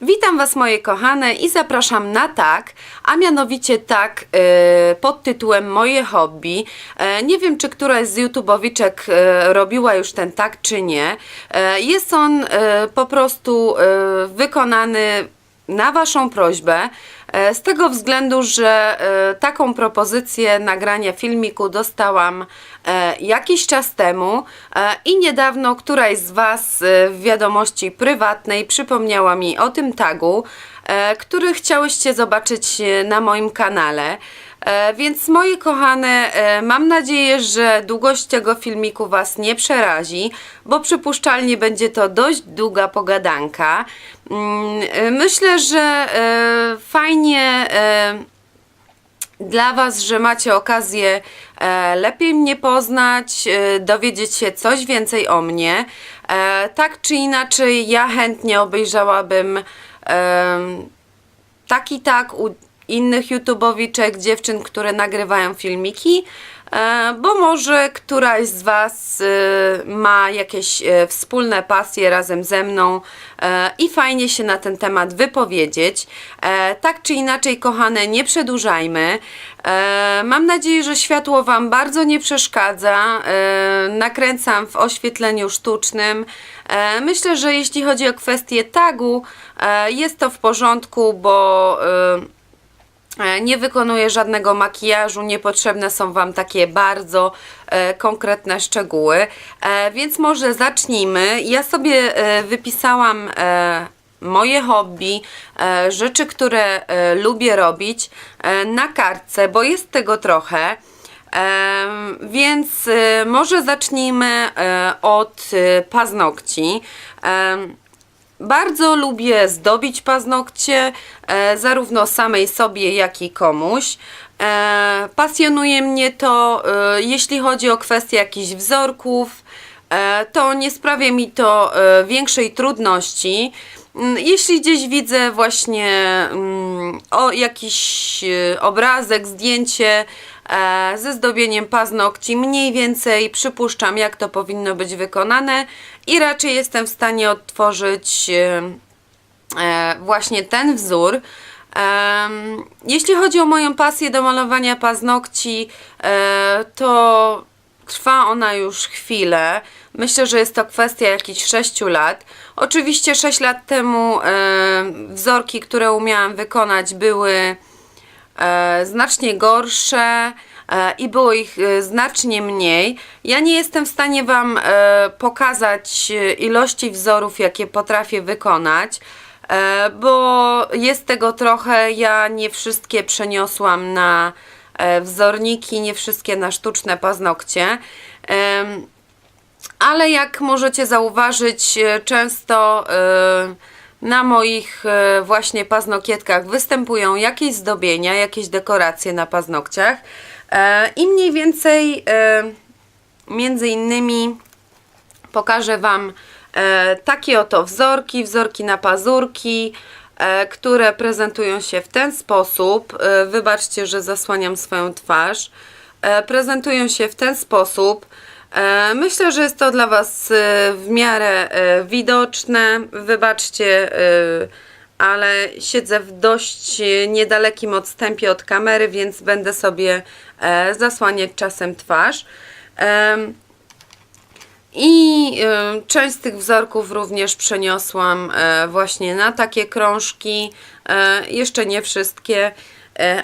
Witam Was moje kochane i zapraszam na tak, a mianowicie tak e, pod tytułem Moje hobby. E, nie wiem, czy któraś z YouTubeowiczek e, robiła już ten tak, czy nie. E, jest on e, po prostu e, wykonany na Waszą prośbę. E, Z tego względu, że e, taką propozycję nagrania filmiku dostałam e, jakiś czas temu i niedawno któraś z Was w wiadomości prywatnej przypomniała mi o tym tagu, który chciałyście zobaczyć na moim kanale. E, Więc moje kochane, e, mam nadzieję, że długość tego filmiku Was nie przerazi, bo przypuszczalnie będzie to dość długa pogadanka. Mm, e, Myślę, że fajnie dla Was, że macie okazję lepiej mnie poznać, dowiedzieć się coś więcej o mnie. Tak czy inaczej, ja chętnie obejrzałabym tak i tak innych YouTubeowiczek, dziewczyn, które nagrywają filmiki, e, bo może któraś z Was e, ma jakieś e, wspólne pasje razem ze mną i fajnie się na ten temat wypowiedzieć. Tak czy inaczej, kochane, nie przedłużajmy. Mam nadzieję, że światło Wam bardzo nie przeszkadza. Nakręcam w oświetleniu sztucznym. Myślę, że jeśli chodzi o kwestię tagu, jest to w porządku, bo Nie wykonuję żadnego makijażu, niepotrzebne są Wam takie bardzo e, konkretne szczegóły, e, więc może zacznijmy. Ja sobie e, wypisałam e, moje hobby, e, rzeczy, które e, lubię robić e, na kartce, bo jest tego trochę. Em, więc e, może zacznijmy e, od e, paznokci. Em, bardzo lubię zdobić paznokcie, e, zarówno samej sobie, jak i komuś. E, pasjonuje mnie to, e, jeśli chodzi o kwestie jakichś wzorków, e, to nie sprawia mi to e, większej trudności. Mm, Jeśli gdzieś widzę właśnie mm, o jakiś e, obrazek, zdjęcie ze zdobieniem paznokci, mniej więcej przypuszczam, jak to powinno być wykonane i raczej jestem w stanie odtworzyć e, e, właśnie ten wzór. Jeśli chodzi o moją pasję do malowania paznokci, e, to trwa ona już chwilę. Myślę, że jest to kwestia jakichś 6 lat. Oczywiście 6 lat temu e, wzorki, które umiałam wykonać, były e, znacznie gorsze e, i było ich e, znacznie mniej. Ja nie jestem w stanie Wam e, pokazać e, ilości wzorów, jakie potrafię wykonać, e, bo jest tego trochę. Ja nie wszystkie przeniosłam na e, wzorniki, nie wszystkie na sztuczne paznokcie. Ale jak możecie zauważyć, e, często e, na moich e, właśnie paznokietkach występują jakieś zdobienia, jakieś dekoracje na paznokciach E, i mniej więcej e, między innymi pokażę Wam takie oto wzorki, wzorki na pazurki, które prezentują się w ten sposób. Wybaczcie, że zasłaniam swoją twarz. Prezentują się w ten sposób. E, myślę, że jest to dla Was e, w miarę e, widoczne. Wybaczcie, ale siedzę w dość niedalekim odstępie od kamery, więc będę sobie zasłaniać czasem twarz. I część z tych wzorków również przeniosłam właśnie na takie krążki. Jeszcze nie wszystkie,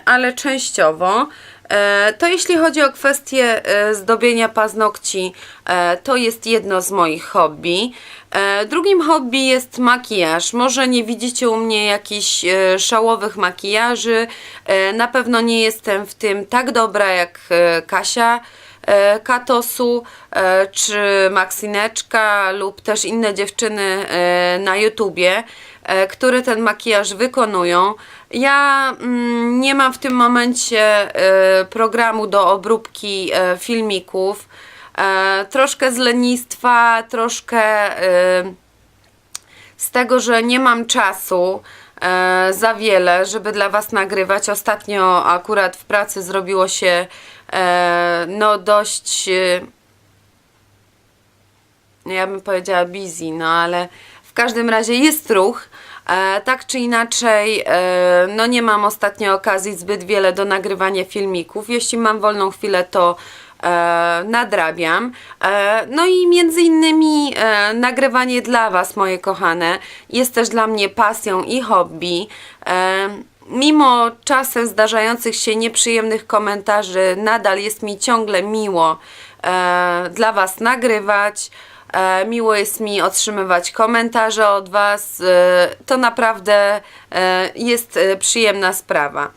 ale częściowo. E, to jeśli chodzi o kwestię e, zdobienia paznokci, e, to jest jedno z moich hobby. Drugim hobby jest makijaż. Może nie widzicie u mnie jakichś szałowych makijaży. Na pewno nie jestem w tym tak dobra jak Kasia Katosu czy Maksineczka lub też inne dziewczyny na YouTubie, które ten makijaż wykonują. Ja mm, nie mam w tym momencie e, programu do obróbki e, filmików. E, troszkę z lenistwa, troszkę z tego, że nie mam czasu za wiele, żeby dla Was nagrywać. Ostatnio akurat w pracy zrobiło się no dość e, ja bym powiedziała busy, no ale w każdym razie jest ruch tak czy inaczej, e, no nie mam ostatnio okazji zbyt wiele do nagrywania filmików. Jeśli mam wolną chwilę, to e, nadrabiam. E, no i między innymi e, nagrywanie dla Was, moje kochane, jest też dla mnie pasją i hobby. E, mimo czasem zdarzających się nieprzyjemnych komentarzy, nadal jest mi ciągle miło e, dla Was nagrywać. E, miło jest mi otrzymywać komentarze od Was. E, to naprawdę e, jest przyjemna sprawa.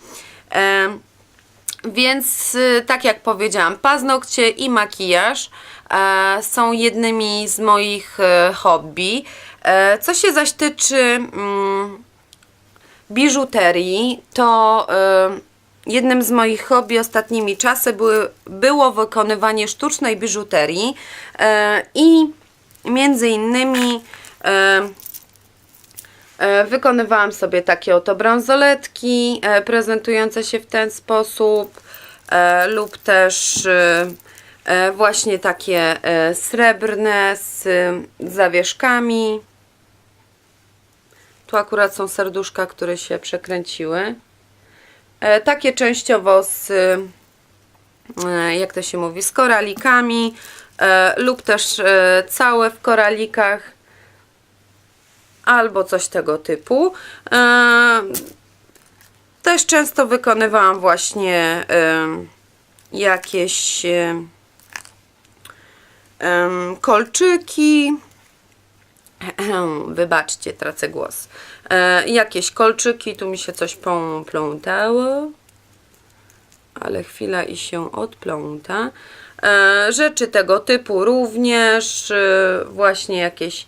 Więc, tak jak powiedziałam, paznokcie i makijaż są jednymi z moich hobby. Co się zaś tyczy mm, biżuterii, to jednym z moich hobby ostatnimi czasy były, było wykonywanie sztucznej biżuterii i między innymi e, E, Wykonywałam sobie takie oto bransoletki e, prezentujące się w ten sposób lub też właśnie takie srebrne z zawieszkami. Tu akurat są serduszka, które się przekręciły. Takie częściowo z, jak to się mówi, z koralikami lub też e, całe w koralikach albo coś tego typu. E, Też często wykonywałam właśnie e, jakieś e, kolczyki. Wybaczcie, tracę głos. E, Jakieś kolczyki, tu mi się coś poplątało ale chwila i się odpląta. E, rzeczy tego typu również, e, właśnie jakieś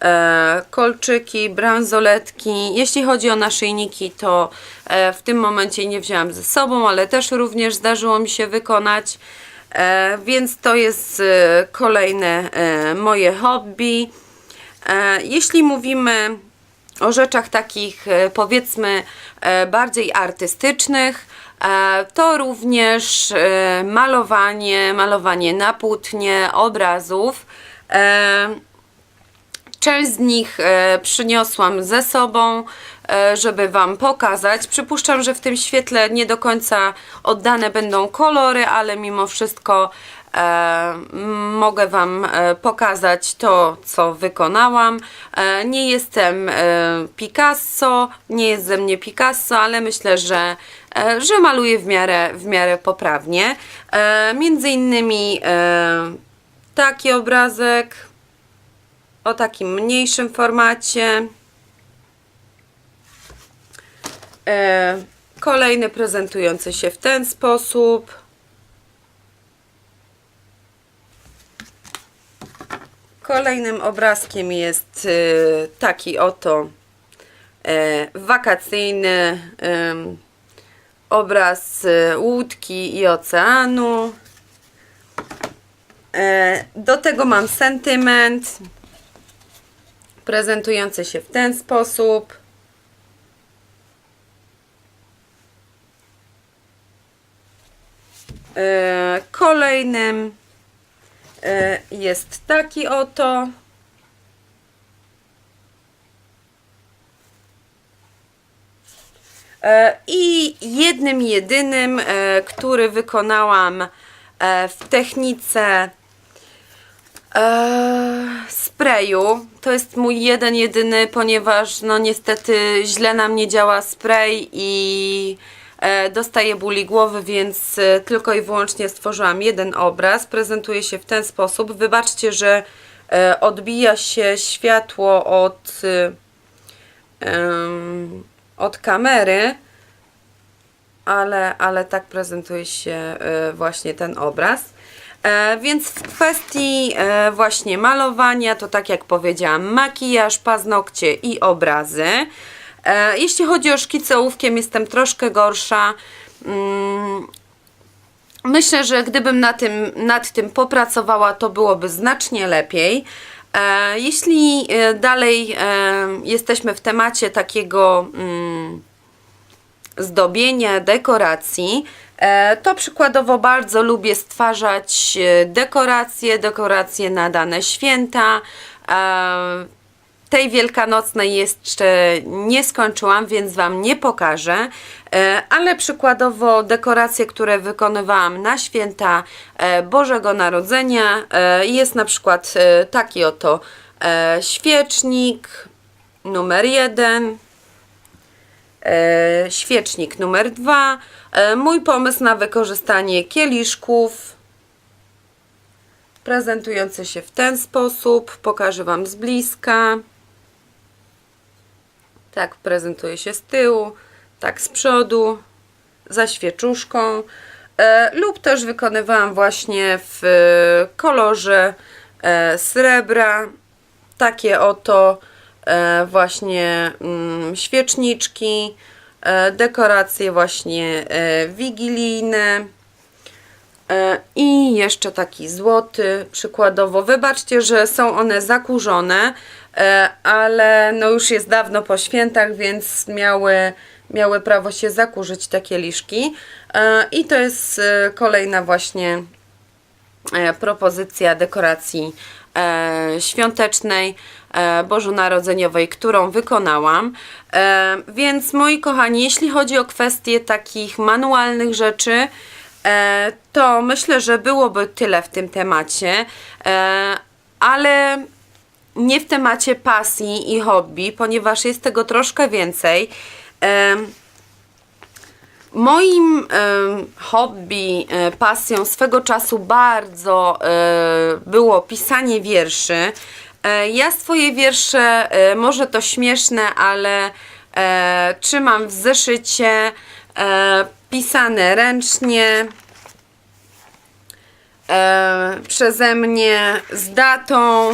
e, kolczyki, bransoletki. Jeśli chodzi o naszyjniki, to w tym momencie nie wzięłam ze sobą, ale też również zdarzyło mi się wykonać. Więc to jest kolejne moje hobby. Jeśli mówimy o rzeczach takich powiedzmy bardziej artystycznych, to również e, malowanie, malowanie na płótnie obrazów. E, Część z nich e, przyniosłam ze sobą, e, żeby Wam pokazać. Przypuszczam, że w tym świetle nie do końca oddane będą kolory, ale mimo wszystko e, mogę Wam e, pokazać to, co wykonałam. E, nie jestem e, Picasso, nie jest ze mnie Picasso, ale myślę, że, e, że maluję w miarę, w miarę poprawnie. E, między innymi e, taki obrazek o takim mniejszym formacie. E, kolejny prezentujący się w ten sposób. Kolejnym obrazkiem jest e, taki oto e, wakacyjny obraz e, łódki i oceanu. E, Do tego mam sentyment prezentujący się w ten sposób. E, Kolejnym e, jest taki oto. I jednym jedynym, e, który wykonałam e, w technice sprayu. To jest mój jeden, jedyny, ponieważ no niestety źle na mnie działa spray i e, dostaję bóli głowy, więc e, tylko i wyłącznie stworzyłam jeden obraz. Prezentuje się w ten sposób. Wybaczcie, że e, odbija się światło od, e, od kamery ale, ale tak prezentuje się e, właśnie ten obraz. E, Więc w kwestii e, właśnie malowania, to tak jak powiedziałam, makijaż, paznokcie i obrazy. Jeśli chodzi o szkice ołówkiem, jestem troszkę gorsza. Mm, Myślę, że gdybym na tym, nad tym popracowała, to byłoby znacznie lepiej. E, Jeśli e, dalej e, jesteśmy w temacie takiego mm, zdobienia, dekoracji, to przykładowo bardzo lubię stwarzać dekoracje, dekoracje na dane święta. Tej wielkanocnej jeszcze nie skończyłam, więc Wam nie pokażę, e, ale przykładowo dekoracje, które wykonywałam na święta e, Bożego Narodzenia e, jest na przykład taki oto świecznik numer jeden, świecznik numer dwa, mój pomysł na wykorzystanie kieliszków prezentujący się w ten sposób. Pokażę Wam z bliska. Tak prezentuje się z tyłu, tak z przodu, za świeczuszką. E, lub też wykonywałam właśnie w e, kolorze e, srebra takie oto e, właśnie mm, świeczniczki, e, dekoracje właśnie e, wigilijne. E, I jeszcze taki złoty, przykładowo. Wybaczcie, że są one zakurzone, ale no już jest dawno po świętach, więc miały, miały prawo się zakurzyć te kieliszki. E, I to jest e, kolejna właśnie e, propozycja dekoracji e, świątecznej, e, bożonarodzeniowej, którą wykonałam. E, więc moi kochani, jeśli chodzi o kwestie takich manualnych rzeczy, e, to myślę, że byłoby tyle w tym temacie, e, ale nie w temacie pasji i hobby, ponieważ jest tego troszkę więcej. Moim hobby, e, pasją swego czasu bardzo e, było pisanie wierszy. E, ja swoje wiersze, może to śmieszne, ale trzymam w zeszycie, pisane ręcznie przeze mnie z datą,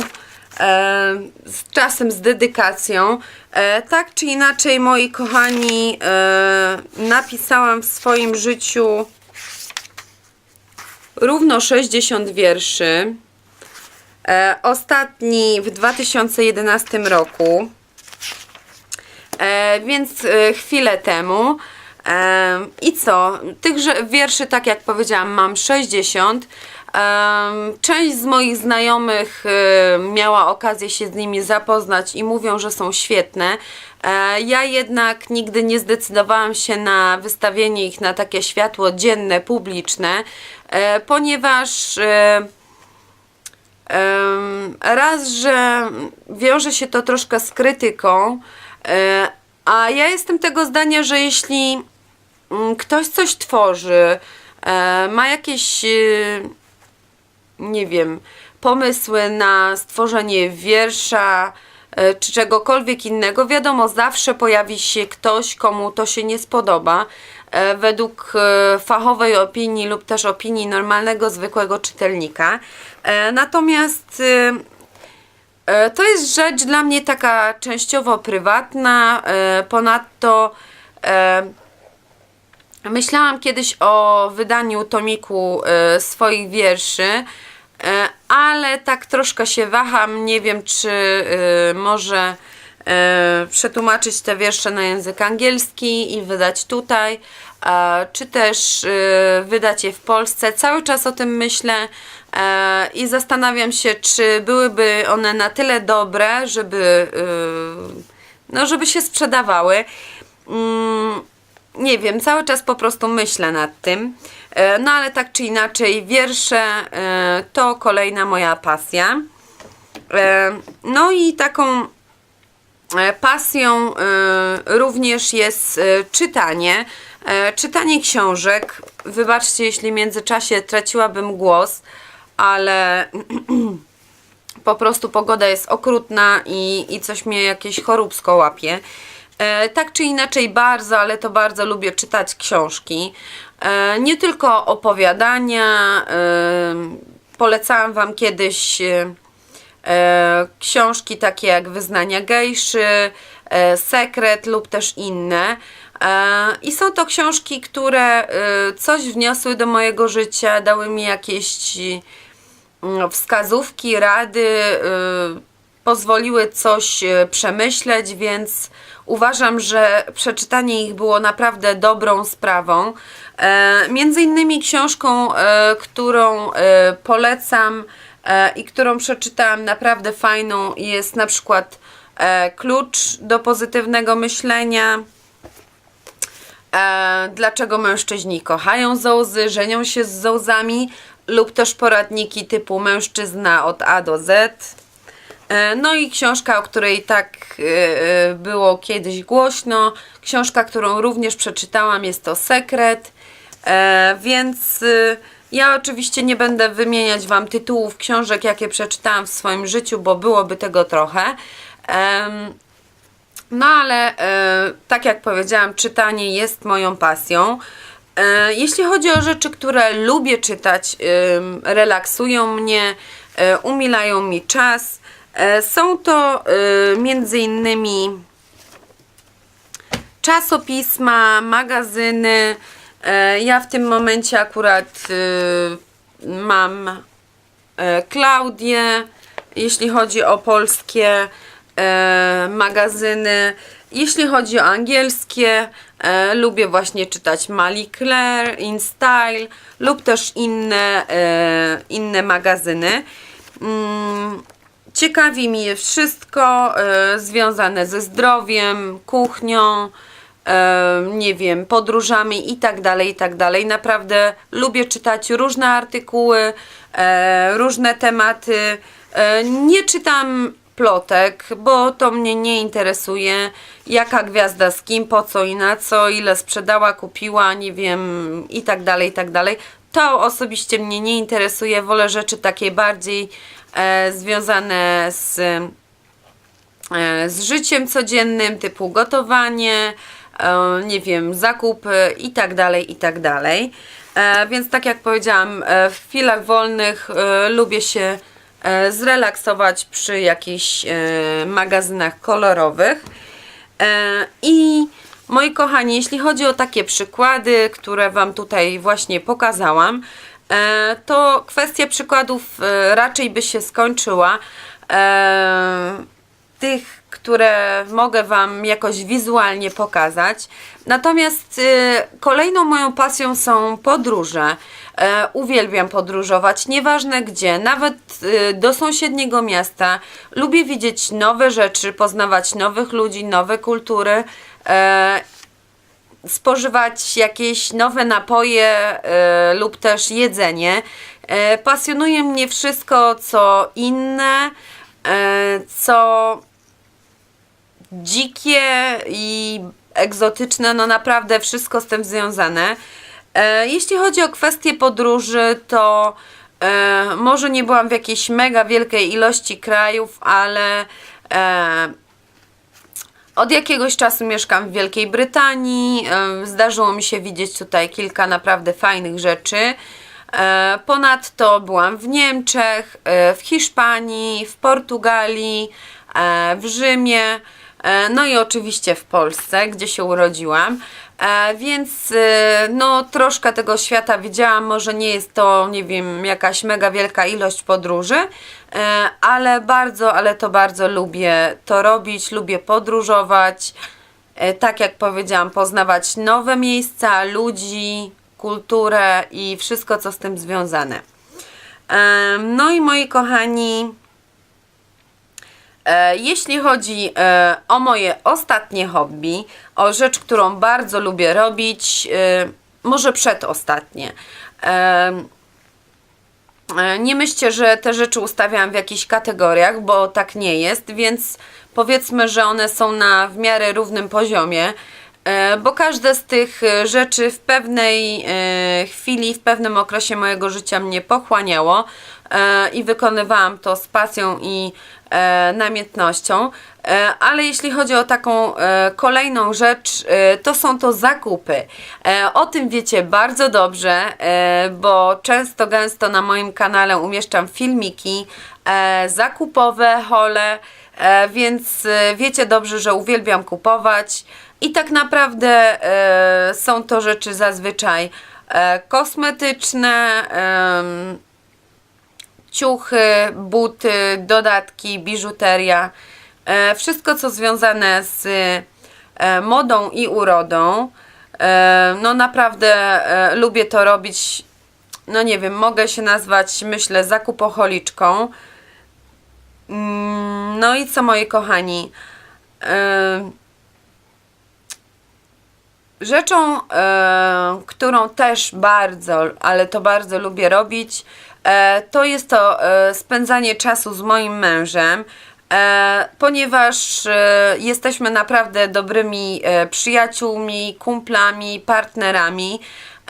z czasem z dedykacją. E, tak czy inaczej, moi kochani, e, napisałam w swoim życiu równo 60 wierszy. E, ostatni w 2011 roku. E, więc e, chwilę temu. E, I co? Tychże wierszy, tak jak powiedziałam, mam 60. Część z moich znajomych e, miała okazję się z nimi zapoznać i mówią, że są świetne. E, Ja jednak nigdy nie zdecydowałam się na wystawienie ich na takie światło dzienne, publiczne, e, ponieważ Em, Raz, że wiąże się to troszkę z krytyką, e, a ja jestem tego zdania, że jeśli mm, ktoś coś tworzy, ma jakieś, e, nie wiem, pomysły na stworzenie wiersza e, czy czegokolwiek innego, wiadomo, zawsze pojawi się ktoś, komu to się nie spodoba. e, Według e, fachowej opinii lub też opinii normalnego, zwykłego czytelnika. Natomiast To jest rzecz dla mnie taka częściowo prywatna. Ponadto myślałam kiedyś o wydaniu tomiku e, swoich wierszy, e, ale tak troszkę się waham. Nie wiem, czy e, może przetłumaczyć te wiersze na język angielski i wydać tutaj, czy też wydać je w Polsce. Cały czas o tym myślę i zastanawiam się, czy byłyby one na tyle dobre, żeby, no, żeby się sprzedawały. Nie wiem, cały czas po prostu myślę nad tym. E, No ale tak czy inaczej, wiersze e, to kolejna moja pasja. E, No i taką pasją również jest czytanie. Czytanie książek. Wybaczcie, jeśli w międzyczasie traciłabym głos, ale po prostu pogoda jest okrutna i, i coś mnie jakieś choróbsko łapie. E, tak czy inaczej bardzo, ale to bardzo lubię czytać książki. E, nie tylko opowiadania. E, polecałam Wam kiedyś książki takie jak Wyznania Gejszy, Sekret lub też inne. I są to książki, które coś wniosły do mojego życia, dały mi jakieś mm, wskazówki, rady, pozwoliły coś y, przemyśleć, więc uważam, że przeczytanie ich było naprawdę dobrą sprawą. E, Między innymi książką, e, którą e, polecam e, i którą przeczytałam naprawdę fajną jest na przykład e, klucz do pozytywnego myślenia. E, dlaczego mężczyźni kochają zołzy, żenią się z zołzami lub też poradniki typu mężczyzna od A do Z. E, No i książka, o której tak e, e, było kiedyś głośno, książka, którą również przeczytałam, jest to Sekret, więc e, ja oczywiście nie będę wymieniać Wam tytułów książek, jakie przeczytałam w swoim życiu, bo byłoby tego trochę. No ale tak jak powiedziałam, czytanie jest moją pasją. Jeśli chodzi o rzeczy, które lubię czytać, relaksują mnie, umilają mi czas, są to e, między innymi czasopisma, magazyny. E, Ja w tym momencie akurat mam e, Klaudię, jeśli chodzi o polskie e, magazyny. Jeśli chodzi o angielskie, e, lubię właśnie czytać Marie Claire, InStyle lub też inne, e, inne magazyny. Mm, Ciekawi mnie wszystko e, związane ze zdrowiem, kuchnią, e, nie wiem, podróżami i tak dalej, i tak dalej. Naprawdę lubię czytać różne artykuły, e, różne tematy. Nie czytam plotek, bo to mnie nie interesuje. Jaka gwiazda z kim, po co i na co, ile sprzedała, kupiła, nie wiem, i tak dalej, i tak dalej. To osobiście mnie nie interesuje. Wolę rzeczy takie bardziej związane z e, z życiem codziennym, typu gotowanie, e, nie wiem, zakupy i tak dalej, i tak dalej. E, Więc tak jak powiedziałam, e, w chwilach wolnych e, lubię się e, zrelaksować przy jakichś e, magazynach kolorowych. E, I moi kochani, jeśli chodzi o takie przykłady, które Wam tutaj właśnie pokazałam, e, to kwestia przykładów e, raczej by się skończyła. E, Tych, które mogę Wam jakoś wizualnie pokazać. Natomiast e, kolejną moją pasją są podróże. E, Uwielbiam podróżować, nieważne gdzie, nawet e, do sąsiedniego miasta. Lubię widzieć nowe rzeczy, poznawać nowych ludzi, nowe kultury. Spożywać jakieś nowe napoje e, lub też jedzenie. E, pasjonuje mnie wszystko, co inne, e, co dzikie i egzotyczne, no naprawdę wszystko z tym związane. Jeśli chodzi o kwestie podróży, to może nie byłam w jakiejś mega wielkiej ilości krajów, ale e, od jakiegoś czasu mieszkam w Wielkiej Brytanii. Zdarzyło mi się widzieć tutaj kilka naprawdę fajnych rzeczy. E, Ponadto byłam w Niemczech, e, w Hiszpanii, w Portugalii, e, w Rzymie, no i oczywiście w Polsce, gdzie się urodziłam. Więc no troszkę tego świata widziałam, może nie jest to, nie wiem, jakaś mega wielka ilość podróży, ale bardzo, ale to bardzo lubię to robić, lubię podróżować, e, tak jak powiedziałam, poznawać nowe miejsca, ludzi, kulturę i wszystko, co z tym związane. Em, No i moi kochani, E, Jeśli chodzi e, o moje ostatnie hobby, o rzecz, którą bardzo lubię robić, e, może przedostatnie. E, Nie myślcie, że te rzeczy ustawiam w jakichś kategoriach, bo tak nie jest, więc powiedzmy, że one są na w miarę równym poziomie, e, bo każde z tych e, rzeczy w pewnej chwili, w pewnym okresie mojego życia mnie pochłaniało i wykonywałam to z pasją i e, namiętnością. E, Ale jeśli chodzi o taką e, kolejną rzecz, e, to są to zakupy. E, O tym wiecie bardzo dobrze, e, bo często, gęsto na moim kanale umieszczam filmiki e, zakupowe, hole, e, więc e, wiecie dobrze, że uwielbiam kupować i tak naprawdę e, są to rzeczy zazwyczaj e, kosmetyczne, ciuchy, buty, dodatki, biżuteria, e, wszystko co związane z e, modą i urodą. E, no naprawdę lubię to robić. No nie wiem, mogę się nazwać, myślę, zakupocholiczką. Mm, No i co moi kochani, Rzeczą, którą też bardzo, ale to bardzo lubię robić, to jest to e, spędzanie czasu z moim mężem, e, ponieważ e, jesteśmy naprawdę dobrymi e, przyjaciółmi, kumplami, partnerami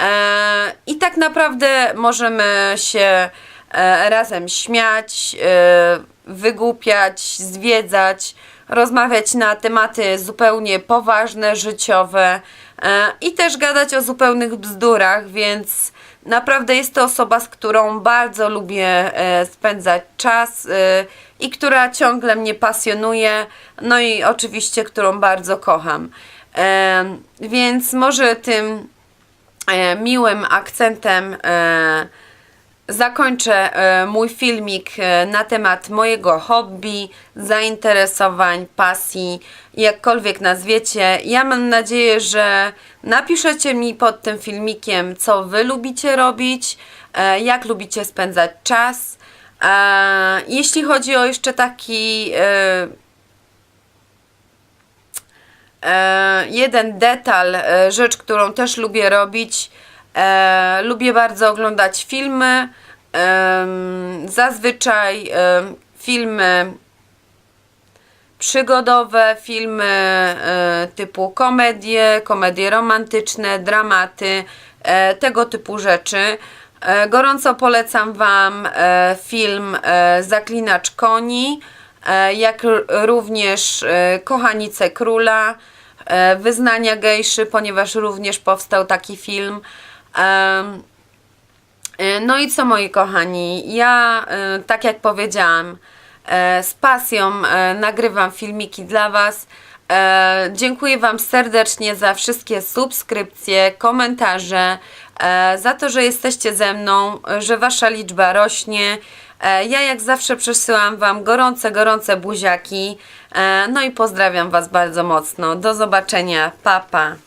e, i tak naprawdę możemy się e, razem śmiać, e, wygłupiać, zwiedzać, rozmawiać na tematy zupełnie poważne, życiowe e, i też gadać o zupełnych bzdurach, więc naprawdę jest to osoba, z którą bardzo lubię e, spędzać czas e, i która ciągle mnie pasjonuje, no i oczywiście, którą bardzo kocham. E, Więc może tym miłym akcentem zakończę e, mój filmik e, na temat mojego hobby, zainteresowań, pasji, jakkolwiek nazwiecie. Ja mam nadzieję, że napiszecie mi pod tym filmikiem, co Wy lubicie robić, e, jak lubicie spędzać czas. Jeśli chodzi o jeszcze taki jeden detal, rzecz, którą też lubię robić. E, lubię bardzo oglądać filmy. Em, zazwyczaj em, filmy przygodowe, filmy e, typu komedie, komedie romantyczne, dramaty, e, tego typu rzeczy. E, gorąco polecam Wam e, film e, Zaklinacz koni, e, jak również e, Kochanice Króla, e, Wyznania Gejszy, ponieważ również powstał taki film. E, No i co moi kochani, ja e, tak jak powiedziałam, e, z pasją nagrywam filmiki dla Was. Dziękuję Wam serdecznie za wszystkie subskrypcje, komentarze, za to, że jesteście ze mną, że Wasza liczba rośnie. Ja jak zawsze przesyłam Wam gorące, gorące buziaki. No i pozdrawiam Was bardzo mocno. Do zobaczenia. Pa, pa.